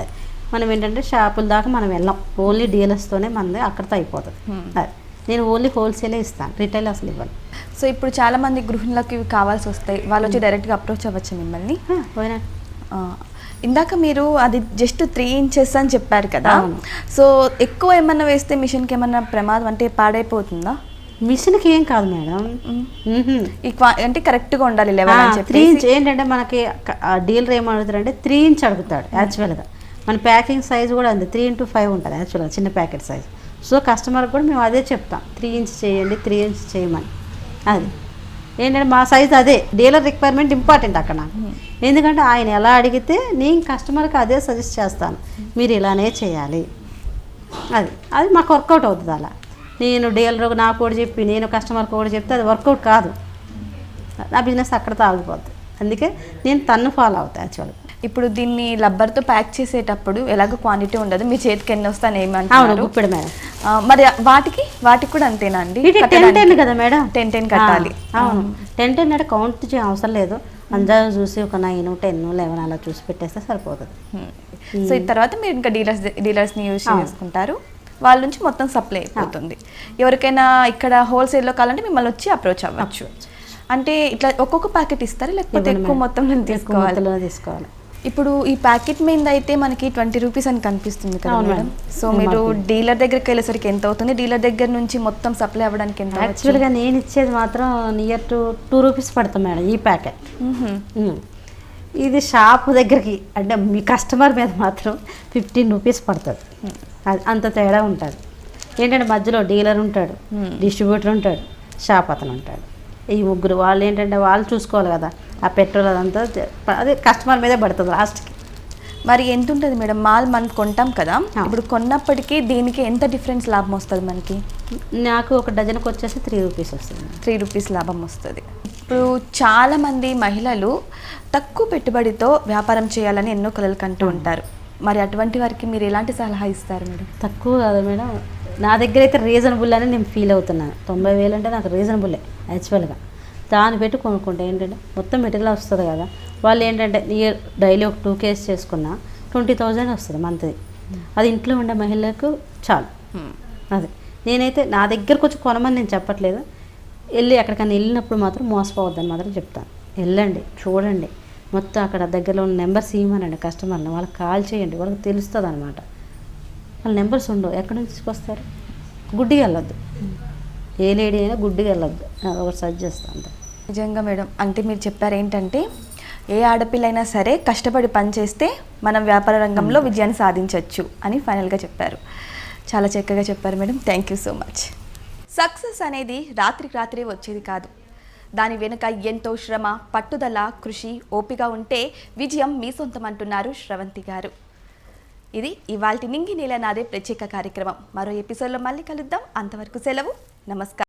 Speaker 2: అది. మనం ఏంటంటే షాపుల దాకా మనం వెళ్ళాం. ఓన్లీ డీలర్స్తోనే మనది అక్కడితో అయిపోతుంది. అది. నేను ఓన్లీ హోల్సేలే ఇస్తాను. రిటైల్ అసలు ఇవ్వను.
Speaker 1: సో ఇప్పుడు చాలా మంది గృహిణులకు ఇవి కావాల్సి వస్తాయి. వాళ్ళు వచ్చి డైరెక్ట్గా అప్రోచ్ అవ్వచ్చు మిమ్మల్ని.
Speaker 2: పోయినా.
Speaker 1: ఇందాక మీరు అది జస్ట్ త్రీ ఇంచెస్ అని చెప్పారు కదా. సో ఎక్కువ ఏమన్నా వేస్తే మిషన్కి ఏమన్నా ప్రమాదం అంటే పాడైపోతుందా?
Speaker 2: మిషన్కి ఏం కాదు మేడం.
Speaker 1: అంటే కరెక్ట్గా ఉండాలి లెవెల్
Speaker 2: త్రీ ఇంచ్ ఏంటంటే మనకి డీలర్ ఏం అడుగుతారంటే త్రీ ఇంచ్ అడుగుతాడు యాక్చువల్గా. మన ప్యాకింగ్ సైజ్ కూడా అంతే త్రీ ఇంటూ ఫైవ్ ఉంటుంది యాక్చువల్గా చిన్న ప్యాకెట్ సైజ్. సో కస్టమర్కి కూడా మేము అదే చెప్తాం త్రీ ఇంచ్ చేయండి త్రీ ఇంచ్ చేయమని. అది. ఏంటంటే మా సైజ్ అదే డీలర్ రిక్వైర్మెంట్ ఇంపార్టెంట్ అక్కడ నాకు. ఎందుకంటే ఆయన ఎలా అడిగితే నేను కస్టమర్కి అదే సజెస్ట్ చేస్తాను మీరు ఇలానే చేయాలి. అది అది మాకు వర్కౌట్ అవుతుంది అలా. నేను డీలర్ నాకు కూడా చెప్పి నేను కస్టమర్కి కూడా చెప్తే అది వర్కౌట్ కాదు. నా బిజినెస్ అక్కడతో ఆగిపోద్ది అందుకే నేను తన్ను ఫాలో అవుతాను యాక్చువల్గా
Speaker 1: ఇప్పుడు దీన్ని రబ్బర్తో ప్యాక్ చేసేటప్పుడు ఎలాగో క్వాంటిటీ ఉండదు. మీ చేతికి ఎన్ని వస్తాను ఏమంటారు
Speaker 2: గుప్పెడు మేడం.
Speaker 1: మరి వాటికి వాటికి కూడా అంతేనా అండి?
Speaker 2: టెన్ టెన్ కదా మేడం?
Speaker 1: టెన్ టెన్ కట్టాలి.
Speaker 2: అవును. టెన్ టెన్ అంటే కౌంట్ చేయ అవసరం లేదు. అందాజు చూసి ఒక నైన్ టెన్ లెవెన్ అలా చూసి పెట్టేస్తే సరిపోతుంది.
Speaker 1: సో ఈ తర్వాత మీరు ఇంకా డీలర్స్ డీలర్స్ని యూజ్ చేసుకుంటారు. వాళ్ళ నుంచి మొత్తం సప్లై అయిపోతుంది. ఎవరికైనా ఇక్కడ హోల్సేల్లో కావాలంటే మిమ్మల్ని వచ్చి అప్రోచ్ అవ్వచ్చు. అంటే ఇట్లా ఒక్కొక్క ప్యాకెట్ ఇస్తారా? లేకపోతే ఎక్కువ. మొత్తం తీసుకోవాలి?
Speaker 2: తీసుకోవాలి.
Speaker 1: ఇప్పుడు ఈ ప్యాకెట్ మీద అయితే మనకి ట్వంటీ రూపీస్ అని కనిపిస్తుంది కదా మేడం. సో మీరు డీలర్ దగ్గరికి వెళ్ళేసరికి ఎంత అవుతుంది? డీలర్ దగ్గర నుంచి మొత్తం సప్లై అవ్వడానికి ఎంత?
Speaker 2: యాక్చువల్గా నేను ఇచ్చేది మాత్రం నియర్ టు టూ రూపీస్ పడుతుంది మేడం ఈ ప్యాకెట్. ఇది షాప్ దగ్గరికి అంటే మీ కస్టమర్ మీద మాత్రం ఫిఫ్టీన్ రూపీస్ పడుతుంది. అంత తేడా ఉంటుంది ఏంటంటే మధ్యలో డీలర్ ఉంటాడు డిస్ట్రిబ్యూటర్ ఉంటాడు షాప్ అతను ఉంటాడు. ఈ ముగ్గురు వాళ్ళు ఏంటంటే వాళ్ళు చూసుకోవాలి కదా ఆ పెట్రోల్ అదంతా అదే కస్టమర్ మీదే పడుతుంది లాస్ట్కి.
Speaker 1: మరి ఎంత ఉంటుంది మేడం? మాల్ మనం కొంటాం కదా. ఇప్పుడు కొన్నప్పటికీ దీనికి ఎంత డిఫరెన్స్ లాభం వస్తుంది మనకి?
Speaker 2: నాకు ఒక డజన్కి వచ్చేసి త్రీ రూపీస్ వస్తుంది.
Speaker 1: త్రీ రూపీస్ లాభం వస్తుంది. ఇప్పుడు చాలా మంది మహిళలు తక్కువ పెట్టుబడితో వ్యాపారం చేయాలని ఎన్నో కలలు కంటూ ఉంటారు. మరి అటువంటి వారికి మీరు ఎలాంటి సలహా ఇస్తారు మేడం?
Speaker 2: తక్కువ కాదు మేడం. నా దగ్గర అయితే రీజనబుల్ అని నేను ఫీల్ అవుతున్నాను తొంభై వేలు అంటే నాకు రీజనబుల్లే యాక్చువల్గా దాన్ని పెట్టి కొనుక్కుంటే ఏంటంటే మొత్తం మెటీరియల్ వస్తుంది కదా. వాళ్ళు ఏంటంటే డైలీ ఒక టూ కేస్ చేసుకున్నా ట్వంటీ థౌజండ్ వస్తుంది మంత్లీ అది ఇంట్లో ఉండే మహిళలకు చాలు. అదే. నేనైతే నా దగ్గరకు వచ్చి కొనమని నేను చెప్పట్లేదు. వెళ్ళి ఎక్కడికైనా వెళ్ళినప్పుడు మాత్రం మోసపోవద్దని మాత్రం చెప్తాను. వెళ్ళండి చూడండి. మొత్తం అక్కడ దగ్గరలో ఉన్న నెంబర్స్ ఇవ్వమనండి కస్టమర్ని. వాళ్ళకి కాల్ చేయండి. వాళ్ళకి తెలుస్తుంది అనమాట వాళ్ళ నెంబర్స్ ఉండవు. ఎక్కడి నుంచి తీసుకొస్తారు? గుడ్డిగా వెళ్ళొద్దు ఏ లేడీ అయినా గుడ్డిగా వెళ్ళొద్దు ఒకటి సజెస్ట్ చేస్తాను అంతే.
Speaker 1: నిజంగా మేడం అంటే మీరు చెప్పారు ఏంటంటే ఏ ఆడపిల్లైనా సరే కష్టపడి పనిచేస్తే మనం వ్యాపార రంగంలో విజయాన్ని సాధించవచ్చు అని ఫైనల్గా చెప్పారు. చాలా చక్కగా చెప్పారు madam. Thank you so much. Success అనేది రాత్రికి రాత్రి వచ్చేది కాదు. దాని వెనుక ఎంతో శ్రమ పట్టుదల కృషి ఓపిక ఉంటే విజయం మీ సొంతం అంటున్నారు శ్రవంతి గారు. ఇది ఇవాల్టి నింగి నేల నాదే ప్రత్యేక కార్యక్రమం. మరో ఎపిసోడ్లో మళ్ళీ కలుద్దాం. అంతవరకు సెలవు. నమస్కారం.